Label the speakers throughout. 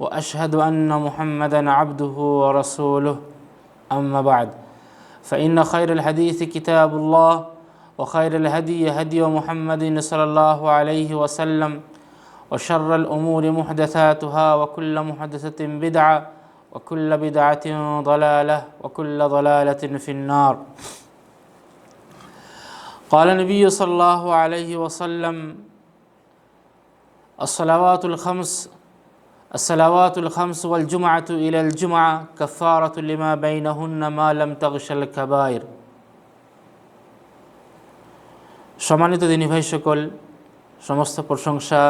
Speaker 1: وأشهد أن محمدا عبده ورسوله. أما بعد فإن خير الحديث كتاب الله وخير الهدي هدي محمد صلى الله عليه وسلم وشر الأمور محدثاتها وكل محدثة بدعة وكل بدعة ضلالة وكل ضلالة في النار. قال النبي صلى الله عليه وسلم الصلوات الخمس الصلوات الخمس والجمعة إلى الجمعة كفارة لما بينهن ما لم تغش الكبائر সম্মানিত দিনী ভাই সকল সমস্ত প্রশংসা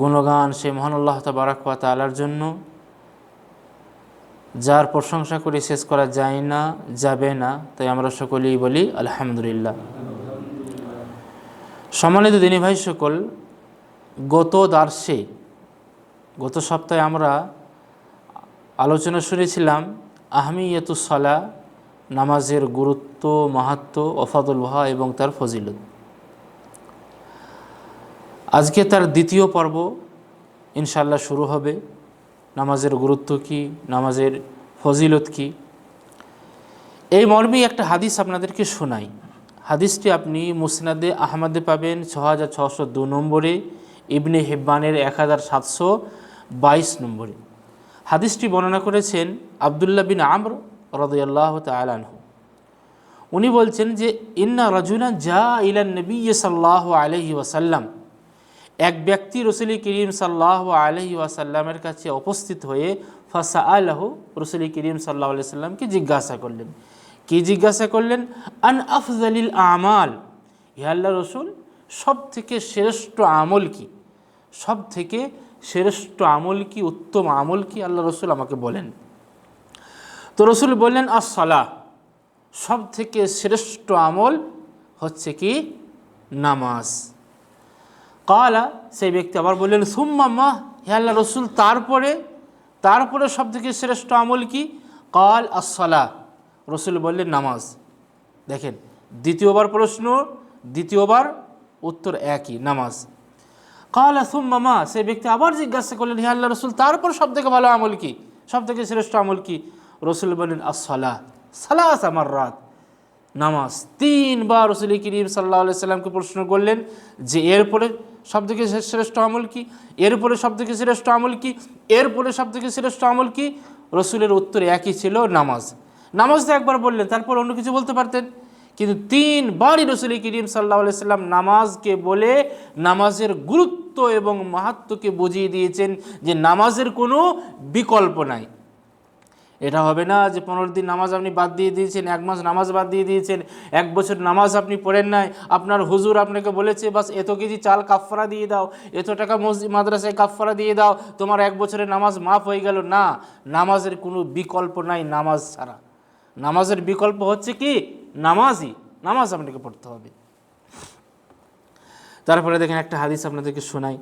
Speaker 1: গুণগান সেই মহান আল্লাহ তাবারাক তালার জন্য যার প্রশংসা করে শেষ করা যায় না যাবে না তাই আমরা সকলেই বলি আলহামদুলিল্লাহ সম্মানিত দিনী ভাই সকল গত দার্সে গত সপ্তাহে আমরা আলোচনা শুনেছিলাম আহমি আহমিয়তুসলা নামাজের গুরুত্ব, মাহাত্ম ওফাদুল ভাহা এবং তার ফজিলত। আজকে তার দ্বিতীয় পর্ব ইনশাল্লাহ শুরু হবে। নামাজের গুরুত্ব কি? নামাজের ফজিলত কি? এই মর্মে একটা হাদিস আপনাদেরকে শোনাই। হাদিসটি আপনি মুসনাদে আহমদে পাবেন ছ হাজার ছশো দু নম্বরে। ইবনে হেব্বানের এক হাজার সাতশো বাইশ নম্বরে। হাদিসটি বর্ণনা করেছেন আবদুল্লাহ বিন আমর রদয়াল্লাহ তালানহু উনি বলছেন যে, ইন্না রাজুনা যা ইলান নবী সাল্লাহ আলহি ওয়াসাল্লাম। এক ব্যক্তি রসুলি করিম সাল্লাহ আলহি ওয়াসাল্লামের কাছে উপস্থিত হয়ে ফাসা আলহ রসুলি করিম সাল্লাহ আলি সাল্লামকে জিজ্ঞাসা করলেন। কি জিজ্ঞাসা করলেন? আন আফজালিল আমাল। ইহাল্লা রসুল সব থেকে শ্রেষ্ঠ আমল কি? সব থেকে শ্রেষ্ঠ আমল কি, উত্তম আমল কি? আল্লাহ রসুল আমাকে বলেন। তো রসুল বললেন আসলা সব থেকে শ্রেষ্ঠ আমল হচ্ছে কি? নামাজ। কালা, সেই ব্যক্তি আবার বললেন, সুম্মা হে আল্লাহ রসুল, তারপরে তারপরে সব থেকে শ্রেষ্ঠ আমল কি? কাল আসলা রসুল বললেন, নামাজ। দেখেন, দ্বিতীয়বার প্রশ্ন, দ্বিতীয়বার উত্তর একই, নামাজ। কাল সুম্মা মা সেই ব্যক্তি আবার জিজ্ঞাসা করলেন, হে আল্লাহ রসুল তারপর সব থেকে ভালো আমল কি? সব থেকে শ্রেষ্ঠ আমল কি? রসুল বললেন আসলা সালাস আমার রাত। নামাজ। তিনবার রসুল করিম সাল্লাহ সাল্লামকে প্রশ্ন করলেন যে এরপরে সব থেকে শ্রেষ্ঠ আমল কি? এরপরে সব থেকে শ্রেষ্ঠ আমল কি? এরপরে সব থেকে শ্রেষ্ঠ আমল কি? রসুলের উত্তর একই ছিল, নামাজ। নামাজ তো একবার বললেন, তারপর অন্য কিছু বলতে পারতেন? কিন্তু তিনবারই রসুল করিম সাল্লাহ সাল্লাম নামাজকে বলে নামাজের গুরুত্ব এবং মাহাত্মকে বুঝিয়ে দিয়েছেন যে নামাজের কোনো বিকল্প নাই। এটা হবে না যে পনেরো দিন নামাজ আপনি বাদ দিয়ে দিয়েছেন, এক মাস নামাজ বাদ দিয়ে দিয়েছেন, এক বছর নামাজ আপনি পড়েন নাই, আপনার হুজুর আপনাকে বলেছে, বাস এত কেজি চাল কাফফারা দিয়ে দাও, এত টাকা মসজিদ, মাদ্রাসায় কাফফারা দিয়ে দাও, তোমার এক বছরের নামাজ মাফ হয়ে গেল। না, নামাজের কোনো বিকল্প নাই নামাজ ছাড়া। নামাজের বিকল্প হচ্ছে কি? নামাজই নামাজ আপনাকে পড়তে হবে। তারপরে দেখেন একটা হাদিস আপনাদেরকে শোনাই।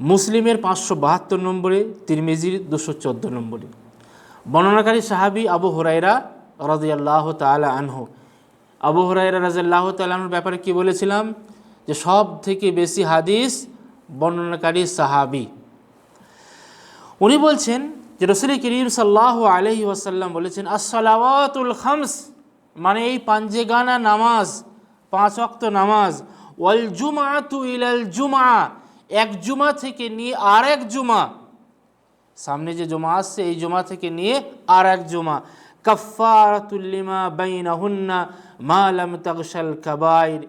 Speaker 1: মুসলিমের পাঁচশো বাহাত্তর নম্বরে, তিরমিজির দুশো চোদ্দ নম্বরে। বর্ণনাকারী সাহাবি আবু হরাইরা রাজিয়াল্লাহ তালা আনহু। আবু হরাইরা রাজিয়াল্লাহ তালাহর ব্যাপারে কি বলেছিলাম? যে সব থেকে বেশি হাদিস বর্ণনাকারী সাহাবি। উনি বলছেন যে রসুল করিম সাল্লাহ আলহি ওয়াসাল্লাম বলেছেন, আসসালাওয়াতুল খামস মানে এই পাঞ্জেগানা নামাজ, পাঁচ অক্ত নামাজ। ওয়াল জুমা তু ইলাল জুমা, এক জুমা থেকে নিয়ে আর এক জুমা। সামনে যে জমা আসছে, এই জমা থেকে নিয়ে আর এক জমা কফারাতুল্লিমা বাইনা হুন্না মালাম তাকশাল কাবাইর।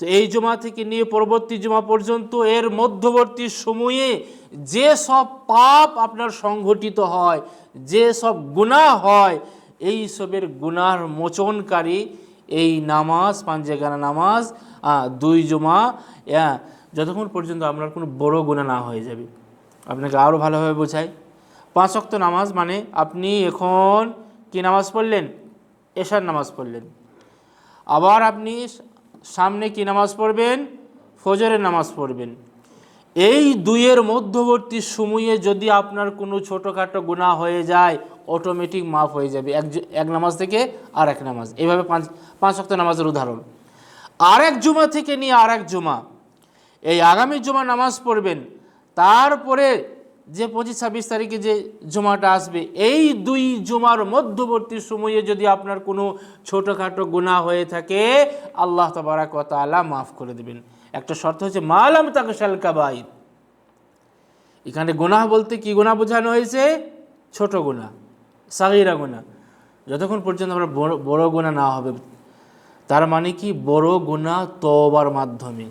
Speaker 1: তো এই জমা থেকে নিয়ে পরবর্তী জমা পর্যন্ত, এর মধ্যবর্তী সময়ে যে সব পাপ আপনার সংঘটিত হয়, যে সব গুনাহ হয় এই সবের গুনার মোচনকারী এই নামাজ, পাঞ্জেগানা নামাজ দুই জমা যতক্ষণ পর্যন্ত আপনার কোনো বড় গুণা না হয়ে যাবে। আপনাকে আরও ভালোভাবে বোঝাই। পাঁচ অক্ত নামাজ মানে আপনি এখন কি নামাজ পড়লেন? এশার নামাজ পড়লেন। আবার আপনি সামনে কি নামাজ পড়বেন? ফজরের নামাজ পড়বেন। এই দুইয়ের মধ্যবর্তী সময়ে যদি আপনার কোনো ছোটোখাটো গুণা হয়ে যায় অটোমেটিক মাফ হয়ে যাবে। এক এক নামাজ থেকে আর এক নামাজ। এইভাবে পাঁচ পাঁচ অক্ত নামাজের উদাহরণ। আর এক জুমা থেকে নিয়ে আর এক জুমা। এই আগামী জুমা নামাজ পড়বেন। তারপরে যে পঁচিশ, ছাব্বিশ তারিখে যে জুমাটা আসবে, এই দুই জুমার মধ্যবর্তী সময়ে যদি আপনার কোনো ছোটোখাটো গুণা হয়ে থাকে, আল্লাহ তবারাক তাআলা মাফ করে দেবেন। একটা শর্ত হচ্ছে, মালাম তাকে শাল কাবাইর এখানে গুনাহ বলতে কি গুনাহ বোঝানো হয়েছে? ছোট গুনাহ। সাগিরা গুনাহ যতক্ষণ পর্যন্ত আমরা বড় বড় গুনাহ না হবে, তার মানে কি? বড় গুনাহ তওবার মাধ্যমে।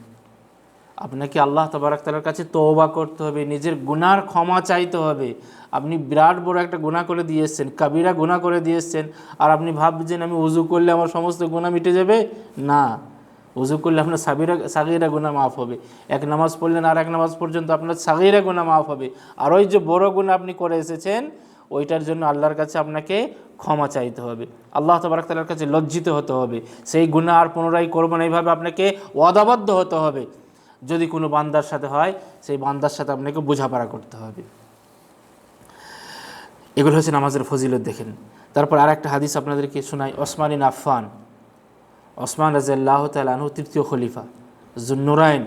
Speaker 1: আপনাকে আল্লাহ তবারাক তালার কাছে তওবা করতে হবে, নিজের গুনার ক্ষমা চাইতে হবে। আপনি বিরাট বড় একটা গুনাহ করে দিয়ে এসছেন, কাবিরা গুনাহ করে দিয়ে এসছেন, আর আপনি ভাবছেন, আমি উজু করলে আমার সমস্ত গুনাহ মিটে যাবে? না। উজু করলে আপনার সাবিরা, সাগিরা গুনাহ মাফ হবে। এক নামাজ পড়লেন আর এক নামাজ পর্যন্ত আপনার সাগিরা গুনাহ মাফ হবে। আর ওই যে বড় গুনাহ আপনি করে এসেছেন ওইটার জন্য আল্লাহর কাছে আপনাকে ক্ষমা চাইতে হবে। আল্লাহ তবারাক তালার কাছে লজ্জিত হতে হবে। সেই গুনাহ আর পুনরায় করব না, এইভাবে আপনাকে ওয়াদাবদ্ধ হতে হবে। যদি কোনো বান্দার সাথে হয়, সেই বান্দার সাথে আপনাকে বোঝাপড়া করতে হবে। এগুলো হচ্ছে নামাজের ফজিলত দেখেন। তারপর আর একটা হাদিস আপনাদেরকে শোনাই, ওসমান ইন আফফান। ওসমান রাজিয়াল্লাহ তাল তৃতীয় খলিফা, জুন্নুরাইন।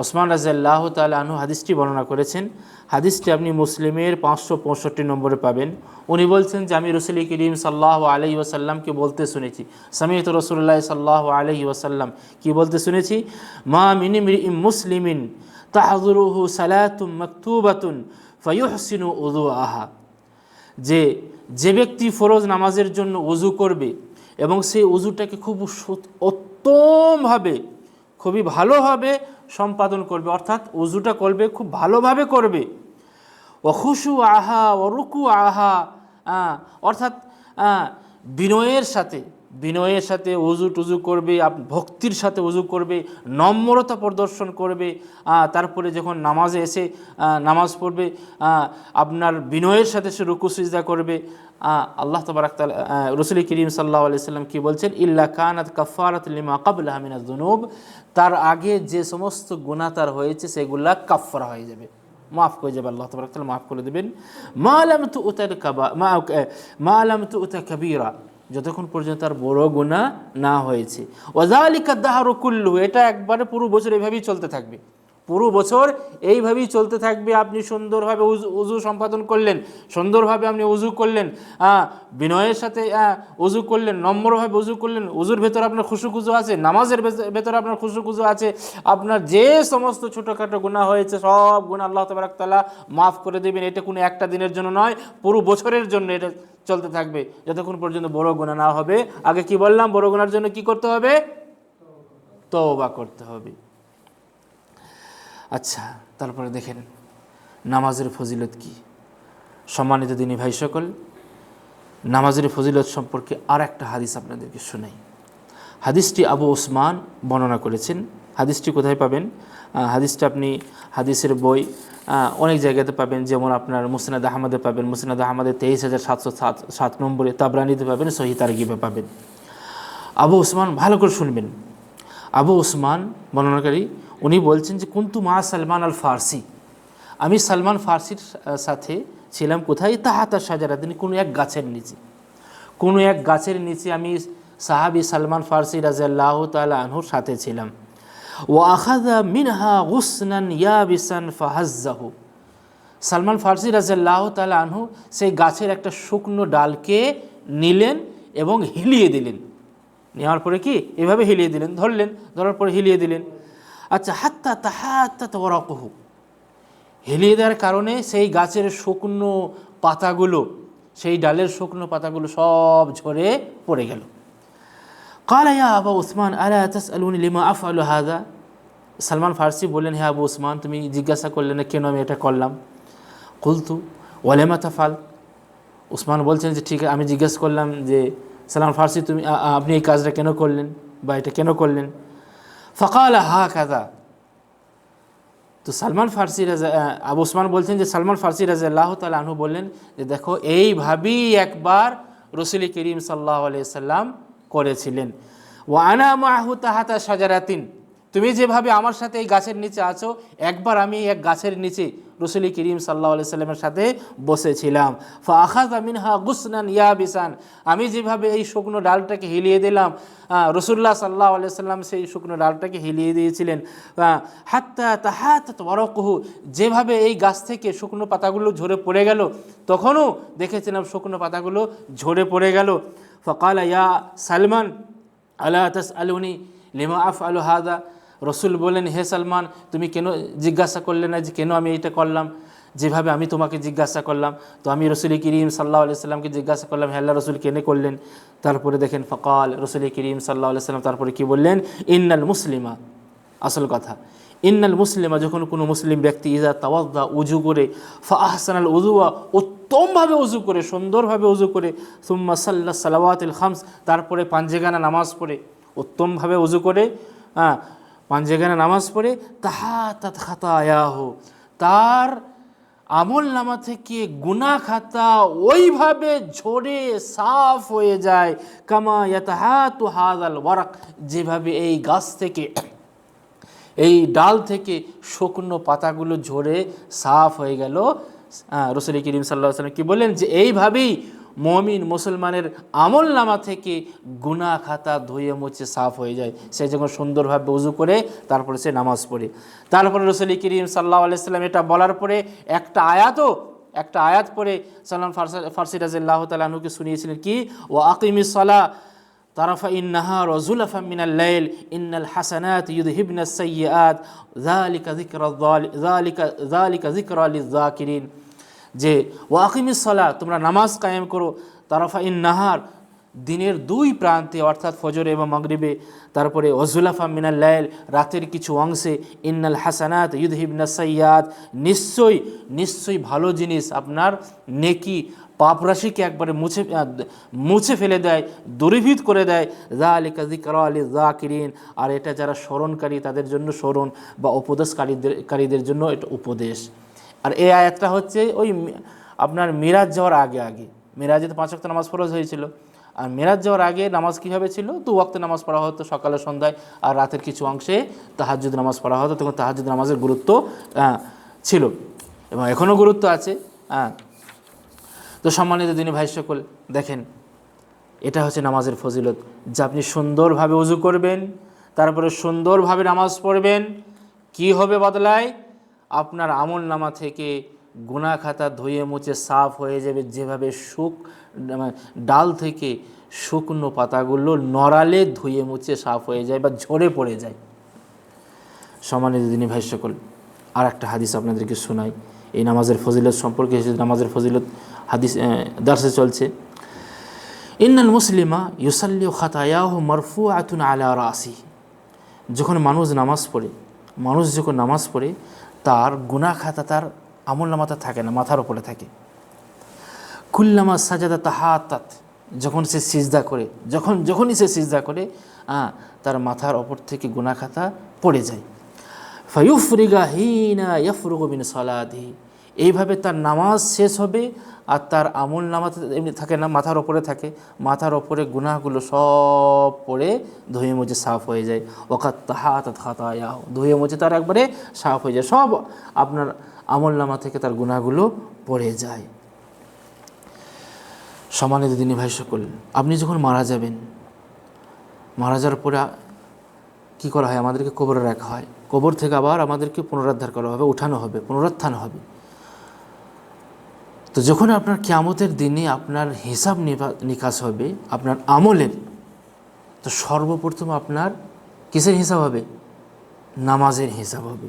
Speaker 1: ওসমান রাজিয়াল্লাহ তাল আনহু হাদিসটি বর্ণনা করেছেন। হাদিসটি আপনি মুসলিমের পাঁচশো পঁয়ষট্টি নম্বরে পাবেন। উনি বলছেন যে, আমি রসুল করিম সাল্লাহ আলহি ওসাল্লামকে বলতে শুনেছি। সামিয়ত রসুল্লাহ সাল্লাহ আলহি ওসাল্লাম কি বলতে শুনেছি? মা মিনিম মুসলিমিন তাহরুহু সালাতুম মকতুবাতুন ফয়ুহসিনু উদু আহা যে যে ব্যক্তি ফরজ নামাজের জন্য অজু করবে এবং সেই অজুটাকে খুব উত্তমভাবে খুবই ভালোভাবে সম্পাদন করবে, অর্থাৎ অজুটা করবে, খুব ভালোভাবে করবে। অখুশু আহা অরুকু আহা অর্থাৎ বিনয়ের সাথে। বিনয়ের সাথে উজু টুজু করবে ভক্তির সাথে উজু করবে, নম্রতা প্রদর্শন করবে তারপরে যখন নামাজে এসে নামাজ পড়বে আপনার বিনয়ের সাথে সে রুকু, সিজদা করবে আল্লাহ তবরাক রসুল করিম সাল্লাহ আলি সাল্লাম কি বলছেন? ইল্লা কানাত কাফারাত লিমা কাবলা হামিনা জুনুব তার আগে যে সমস্ত গুনাহ তার হয়েছে, সেগুলা কাফারা হয়ে যাবে। মাফ করে যাবে, আল্লাহ তবরাক মাফ করে দেবেন। মা লাম তুতাল কাবা মা মা লাম তুতা কাবীরা যতক্ষণ পর্যন্ত তার বড় গুণা না হয়েছে। ওয়াজালিকা দাহরু কুল্লু, এটা একবারে পুরো বছর এভাবেই চলতে থাকবে। পুরো বছর এইভাবেই চলতে থাকবে। আপনি সুন্দরভাবে উজু সম্পাদন করলেন, সুন্দরভাবে আপনি উজু করলেন বিনয়ের সাথে উজু করলেন, নম্রভাবে উজু করলেন, উজুর ভেতর আপনার খুশুখুজু আছে, নামাজের ভেতর- আপনার খুশুখুজু আছে, আপনার যে সমস্ত ছোটোখাটো গুণা হয়েছে, সব গুণা আল্লাহ তবরাক তাআলা মাফ করে দেবেন। এটা কোনো একটা দিনের জন্য নয়, পুরো বছরের জন্য এটা চলতে থাকবে। যতক্ষণ পর্যন্ত বড় গুণা না হবে, আগে কি বললাম, বড় গুণার জন্য কি করতে হবে? তওবা করতে হবে। আচ্ছা তারপরে দেখেন, নামাজের ফজিলত কি? সম্মানিত দিনী ভাই সকল, নামাজের ফজিলত সম্পর্কে আর একটা হাদিস আপনাদেরকে শোনাই। হাদিসটি আবু ওসমান বর্ণনা করেছেন। হাদিসটি কোথায় পাবেন? হাদিসটা আপনি হাদিসের বই অনেক জায়গাতে পাবেন। যেমন আপনার মুসনাদ আহমদে পাবেন, মুসনাদ আহমদে তেইশ হাজার সাতশো সাত সাত, নম্বরে তাবরানিতে পাবেন, সহি তারগিবে পাবেন। আবু ওসমান ভালো করে শুনবেন। আবু ওসমান বর্ণনাকারী উনি বলছেন যে, কুন্তু মা সালমান আল ফার্সি? আমি সালমান ফার্সির সাথে ছিলাম। কোথায়? তাহাতা সাজারা তিনি কোনো এক গাছের নিচে। কোনো এক গাছের নিচে আমি সাহাবি সালমান ফার্সি রাজিয়াল্লাহ তালা আনহুর সাথে ছিলাম। ও আখাদা মিনহা গুসনান ইয়াবিসান ফাহাজ্জাহু। সালমান ফার্সি রাজিয়াল্লাহ তালা আনহু সেই গাছের একটা শুকনো ডালকে নিলেন এবং হিলিয়ে দিলেন। নেওয়ার পরে কি? এভাবে হিলিয়ে দিলেন, ধরলেন, ধরার পরে হিলিয়ে দিলেন। আচ্ছা হাত্তা তাহাত্তা তরকহু হেলিয়ে দেওয়ার কারণে সেই গাছের শুকনো পাতাগুলো, সেই ডালের শুকনো পাতাগুলো সব ঝরে পড়ে গেল। কালা, ইয়া আবা উসমান, আলা তাসআলুনি লিমা আফআলু হাদা সালমান ফার্সি বললেন হ্যাঁ আবু উসমান, তুমি জিজ্ঞাসা করলে না কেন আমি এটা করলাম? কুলতু ওয়ালেমা তাফাল উসমান বলছেন যে, ঠিক, আমি জিজ্ঞেস করলাম যে, সালমান ফার্সি, তুমি আপনি এই কাজটা কেন করলেন বা এটা কেন করলেন? ফকাল হা কাদা তো সালমান ফার্সি রাজা আবু ওসমান বলছেন যে সালমান ফার্সি রাজা আল্লাহ তালু বললেন যে দেখো, এইভাবেই একবার রসুল করিম সাল্লাহ সাল্লাম করেছিলেন। ও আনা মাহু তাহাতা সাজারাতিন তুমি যেভাবে আমার সাথে এই গাছের নিচে আছো, একবার আমি এক গাছের নিচে রসুল করিম সাল্লাহ সাল্লামের সাথে বসেছিলাম। ফা আখাজ মিনহা গুসনান ইয়াবিসান। আমি যেভাবে এই শুকনো ডালটাকে হিলিয়ে দিলাম রসুল্লাহ সাল্লাহ সাল্লাম সেই শুকনো ডালটাকে হিলিয়ে দিয়েছিলেন। হাত্তা তাহাত ওয়ারকুহু। যেভাবে এই গাছ থেকে শুকনো পাতাগুলো ঝরে পড়ে গেল, তখনও দেখেছিলাম শুকনো পাতাগুলো ঝরে পড়ে গেল। ফকাল ইয়া সালমান আল্লাহ আলুনি লিমা আফ আলু হাদা। রসুল বললেন, হে সালমান, তুমি কেন জিজ্ঞাসা করলে না যে কেন আমি এটা করলাম? যেভাবে আমি তোমাকে জিজ্ঞাসা করলাম, তো আমি রসুল করিম সাল্লাহ সাল্লামকে জিজ্ঞাসা করলাম, হে আল্লাহ, রসুল কেনে করলেন? তারপরে দেখেন, ফকাল রসুল করিম সাল্লাহ সাল্লাম তারপরে কি বললেন? ইন্নাল মুসলিমা আসল কথা, ইন্নাল মুসলিমা যখন কোনো মুসলিম ব্যক্তি ইজা তাওয়াদ্দা, উজু করে, ফা আহসানাল উজুয়া উত্তমভাবে উজু করে, সুন্দরভাবে উজু করে, সুম্মা সাল্লা সালাওয়াতিল খামস, তারপরে পাঞ্জেগানা নামাজ পড়ে, উত্তমভাবে উজু করে হ্যাঁ পাঞ্জেগানা নামাজ পড়ে, তাহা তাত খাতা আয়াহ তার আমল নামা থেকে গুনা খাতা ওইভাবে ঝরে সাফ হয়ে যায়, কামা ইয়াতাহাতু হাদাল ওয়ারাক। যেভাবে এই গাছ থেকে, এই ডাল থেকে শুকনো পাতাগুলো ঝরে সাফ হয়ে গেল। রসুল করিম সাল্লাহ সাল্লাম কি বললেন যে, এইভাবেই মমিন মুসলমানের আমল নামা থেকে গুনা খাতা ধুয়ে মুছে সাফ হয়ে যায়। সে যখন সুন্দরভাবে উজু করে, তারপরে সে নামাজ পড়ে। তারপরে রসলি করিম সাল্লাহ আলাইসাল্লাম এটা বলার পরে একটা আয়াতও, একটা আয়াত পরে সাল্লাম ফারসা, ফারসি রাজিল্লাহ তালাহুকে শুনিয়েছিলেন কি ও আকিমিস সালা তারফা ইন্নাহা রজুলাফা মিনাল লাইল, ইন্নাল হাসানাত ইউদহিবনা সাইয়াত জালিকা যিকরা জালিকা জালিকা যিকরা লিযাকিরিন যে ওয়াকিমিস সলা তোমরা নামাজ কায়েম করো। তারফা ইন নাহার, দিনের দুই প্রান্তে, অর্থাৎ ফজর এবং মাগরিবে, তারপরে ওজুলাফা মিনাল লাইল, রাতের কিছু অংশে, ইন্নাল হাসানাত ইউদহিবনা সৈয়াদ নিশ্চয়ই নিশ্চয়ই ভালো জিনিস আপনার নেকি পাপ রাশিকে একবারে মুছে মুছে ফেলে দেয়, দূরীভূত করে দেয়। জা আলী কাজিকর আলী জাকিরিন আর এটা যারা স্মরণকারী, তাদের জন্য স্মরণ বা উপদেশকারীদের, কারীদের জন্য এটা উপদেশ। আর এই আয়াতটা হচ্ছে ওই আপনার মিরাজ যাওয়ার আগে আগে। মিরাজে তো পাঁচ ওয়াক্ত নামাজ ফরজ হয়েছিল। আর মিরাজ যাওয়ার আগে নামাজ কীভাবে ছিল? দু ওয়াক্ত নামাজ পড়া হতো সকালে, সন্ধ্যায় আর রাতের কিছু অংশে তাহাজুদ নামাজ পড়া হতো, তখন তাহাজুদ নামাজের গুরুত্ব ছিল। এবং এখনও গুরুত্ব আছে হ্যাঁ তো সম্মানিত দিনী ভাই সকল, দেখেন, এটা হচ্ছে নামাজের ফজিলত। যে আপনি সুন্দরভাবে উজু করবেন, তারপরে সুন্দরভাবে নামাজ পড়বেন, কি হবে বদলায়? আপনার আমল নামা থেকে গুনা খাতা ধুয়ে মুছে সাফ হয়ে যাবে। যেভাবে শুক ডাল থেকে শুকনো পাতাগুলো নড়ালে ধুয়ে মুছে সাফ হয়ে যায় বা ঝরে পড়ে যায়। সম্মানিত দিনী ভাই সকল আর একটা হাদিস আপনাদেরকে শোনাই। এই নামাজের ফজিলত সম্পর্কে নামাজের ফজিলত হাদিস দার্সে চলছে। ইন্নাল মুসলিমা ইউসাল্লি খাতায়াহ মারফু আতুন আলা রাসি যখন মানুষ নামাজ পড়ে, মানুষ যখন নামাজ পড়ে তার গুনা খাতা তার আমল নামাতা থাকে না, মাথার ওপরে থাকে। কুল্লামা সাজাদা তাহা তাত যখন সে সিজদা করে, যখন, যখনই সে সিজদা করে তার মাথার ওপর থেকে গুনা খাতা পড়ে যায়। ফায়ুফরিগা হিনা ইয়ফরুগ বিন সালাদি এইভাবে তার নামাজ শেষ হবে আর তার আমল নামাজ এমনি থাকে না, মাথার ওপরে থাকে। মাথার ওপরে গুনাহগুলো সব পড়ে ধুয়ে মুছে সাফ হয়ে যায়। ওকাত তাহাত খাতায়া ধুয়ে মুছে তার একবারে সাফ হয়ে যায়। সব আপনার আমল নামা থেকে তার গুনাহগুলো পড়ে যায়। সমানিত দিনী ভাই সকল, আপনি যখন মারা যাবেন, মারা যাওয়ার পরে কী করা হয়? আমাদেরকে কবরে রাখা হয়। কবর থেকে আবার আমাদেরকে পুনরুদ্ধার করা হবে, উঠানো হবে, পুনরুত্থান হবে। তো যখন আপনার কিয়ামতের দিনে আপনার হিসাব নিকাশ হবে, আপনার আমলের, তো সর্বপ্রথম আপনার কিসের হিসাব হবে? নামাজের হিসাব হবে।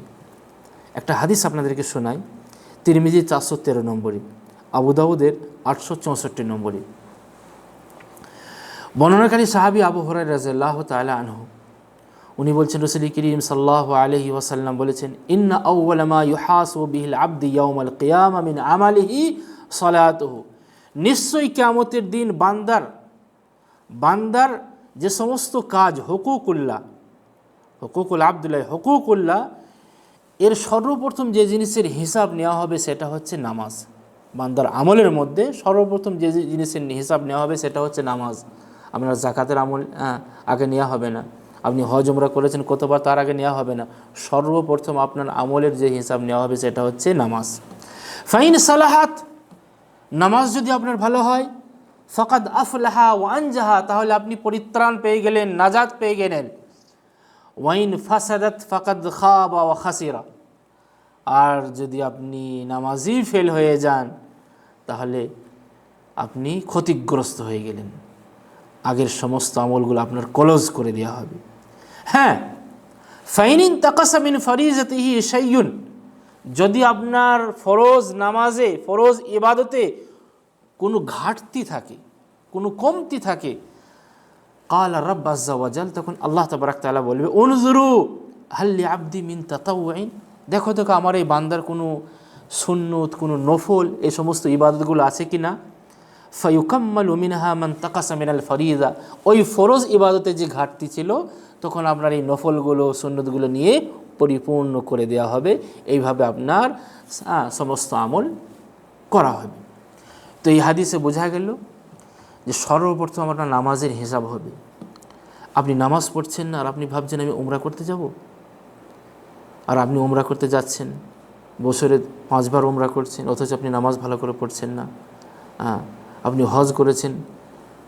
Speaker 1: একটা হাদিস আপনাদেরকে শোনাই। তিরমিজি চারশো তেরো নম্বরে, আবু দাউদের আটশো চৌষট্টি নম্বরে। বর্ণনাকারী সাহাবি আবু হরাই রাজাল্লাহ তালা আনহু, উনি বলছেন, রসুল করিম সাল্লাহ আলহি ওয়াসাল্লাম বলেছেন, ইন্না আউ্লামা ইউহাস ও বিহিল আব্দি ইয়াউমাল কিয়াম মিন আমালিহি সলাতহু। নিশ্চয়ই কিয়ামতের দিন বান্দার বান্দার যে সমস্ত কাজ হকুকুল্লাহ হকুকুল আবদুল্লাহ হকুকুল্লাহ এর সর্বপ্রথম যে জিনিসের হিসাব নেওয়া হবে সেটা হচ্ছে নামাজ। বান্দার আমলের মধ্যে সর্বপ্রথম যে জিনিসের হিসাব নেওয়া হবে সেটা হচ্ছে নামাজ। আপনার জাকাতের আমল আহ, আগে নেওয়া হবে না। আপনি হজ উমরা করেছেন কতবার তার আগে নেওয়া হবে না। সর্বপ্রথম আপনার আমলের যে হিসাব নেওয়া হবে সেটা হচ্ছে নামাজ। ফাইন সালাহাত নামাজ যদি আপনার ভালো হয়, ফকাদ আফলাহা ওয়ানজাহা তাহলে আপনি পরিত্রাণ পেয়ে গেলেন নাজাদ পেয়ে গেলেন। ওয়াইন ফাসাদাত ফাকাদ খাবা ওয়া খাসিরা। আর যদি আপনি নামাজই ফেল হয়ে যান, তাহলে আপনি ক্ষতিগ্রস্ত হয়ে গেলেন। আগের সমস্ত আমলগুলো আপনার ক্লোজ করে দেওয়া হবে। হ্যাঁ ফাইনিন তাকাসামিন ফরিজাতিহি সাইয়ুন যদি আপনার ফরজ নামাজে, ফরজ ইবাদতে কোনো ঘাটতি থাকে, কোনো কমতি থাকে, কাল রব আজ্জাওয়াজাল তখন আল্লাহ তবরাক তাআলা বলবে অনুজুরু হাল্লি আব্দি মিন তাতাউইন দেখো দেখো আমার এই বান্দার কোনো সুন্নত, কোনো নফল এই সমস্ত ইবাদতগুলো আছে কি না? ফাইকাম্মাল মিনহা মান তাকাসা মিনাল ফরিদা। ওই ফরজ ইবাদতে যে ঘাটতি ছিল, তখন আপনার এই নফলগুলো, সুন্নতগুলো নিয়ে পরিপূর্ণ করে দেওয়া হবে। এইভাবে আপনার সমস্ত আমল করা হবে। তো এই হাদিসে বোঝা গেল যে সর্বপ্রথম আপনার নামাজের হিসাব হবে। আপনি নামাজ পড়ছেন না আর আপনি ভাবছেন আমি উমরা করতে যাব? আর আপনি উমরা করতে যাচ্ছেন, বছরে পাঁচবার উমরা করছেন, অথচ আপনি নামাজ ভালো করে পড়ছেন না। হ্যাঁ আপনি হজ করেছেন,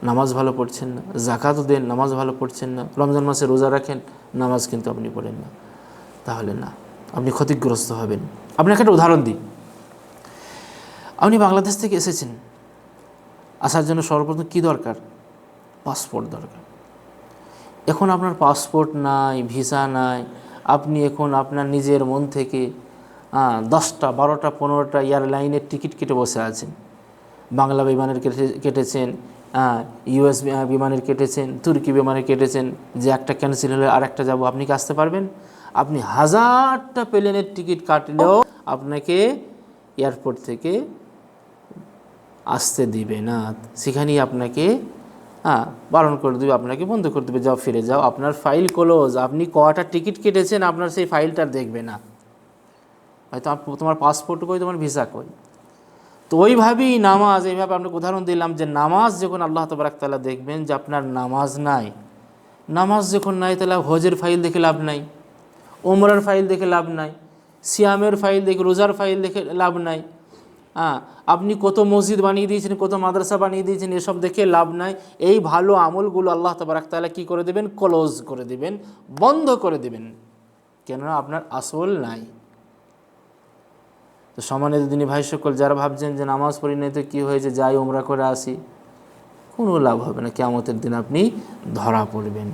Speaker 1: নামাজ ভালো পড়ছেন না, জাকাতও দেন, নামাজ ভালো পড়ছেন না, রমজান মাসে রোজা রাখেন, নামাজ কিন্তু আপনি পড়েন না। তাহলে না। আপনি ক্ষতিগ্রস্ত হবেন। আপনাকে একটা উদাহরণ দিই। আপনি বাংলাদেশ থেকে এসেছেন। আসার জন্য সর্বপ্রথম কী দরকার? পাসপোর্ট দরকার। এখন আপনার পাসপোর্ট নাই, ভিসা নাই। আপনি এখন আপনার নিজের মন থেকে দশটা, বারোটা, পনেরোটা এয়ারলাইনের টিকিট কেটে বসে আছেন। বাংলা বিমানের কেটে, কেটেছেন ইউএস বিমানের কেটেছেন, তুর্কি বিমানের কেটেছেন। যে একটা ক্যান্সেল হলে আর একটা যাব। আপনি কি আসতে পারবেন? আপনি হাজারটা প্লেনের টিকিট কাটলেও আপনাকে এয়ারপোর্ট থেকে আসতে দিবে না। সেখানেই আপনাকে হ্যাঁ বারণ করে দেবে, আপনাকে বন্ধ করে দেবে, যাও ফিরে যাও। আপনার ফাইল ক্লোজ আপনি কটা টিকিট কেটেছেন আপনার সেই ফাইলটা দেখবে না। হয়তো তোমার পাসপোর্ট কই, তোমার ভিসা কই। তো ওইভাবেই নামাজ, এইভাবে আপনাকে উদাহরণ দিলাম যে নামাজ যখন আল্লাহ তবরাক তাআলা দেখবেন যে আপনার নামাজ নাই, নামাজ যখন নাই তাহলে হজের ফাইল দেখে লাভ নাই। ওমরার ফাইল দেখে লাভ নাই, সিয়ামের ফাইল দেখে, রোজার ফাইল দেখে লাভ নাই। হ্যাঁ আপনি কত মসজিদ বানিয়ে দিয়েছেন, কত মাদ্রাসা বানিয়ে দিয়েছেন, এসব দেখে লাভ নাই। এই ভালো আমলগুলো আল্লাহ তবরাক তাআলা কী করে দেবেন? ক্লোজ করে দেবেন, বন্ধ করে দেবেন। কেননা আপনার আসল নাই। তো সমানের দিনী ভাই সকল, যারা ভাবছেন যে নামাজ পড়ি নাই, তো কী হয়েছে? যাই ওমরা করে আসি। কোনো লাভ হবে না। কেমতের দিন আপনি ধরা পড়বেন।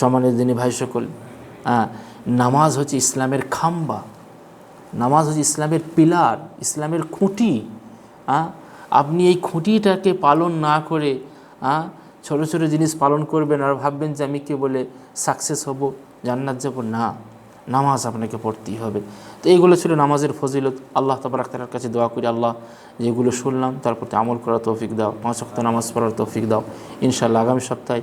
Speaker 1: সমানের দিনী ভাই সকল হ্যাঁ নামাজ হচ্ছে ইসলামের খাম্বা, নামাজ হচ্ছে ইসলামের পিলার, ইসলামের খুঁটি আপনি এই খুঁটিটাকে পালন না করে ছোটো ছোটো জিনিস পালন করবেন আর ভাববেন যে আমি কে বলে সাকসেস হব, জান্নাত যাব? না, নামাজ আপনাকে পড়তেই হবে। তো এইগুলো ছিল নামাজের ফজিলত। আল্লাহ তাবার তার কাছে দোয়া করি, আল্লাহ যেগুলো শুনলাম তার প্রতি আমল করার তৌফিক দাও, পাঁচ ওয়াক্ত নামাজ পড়ার তৌফিক দাও। ইনশাআল্লাহ আগামী সপ্তাহে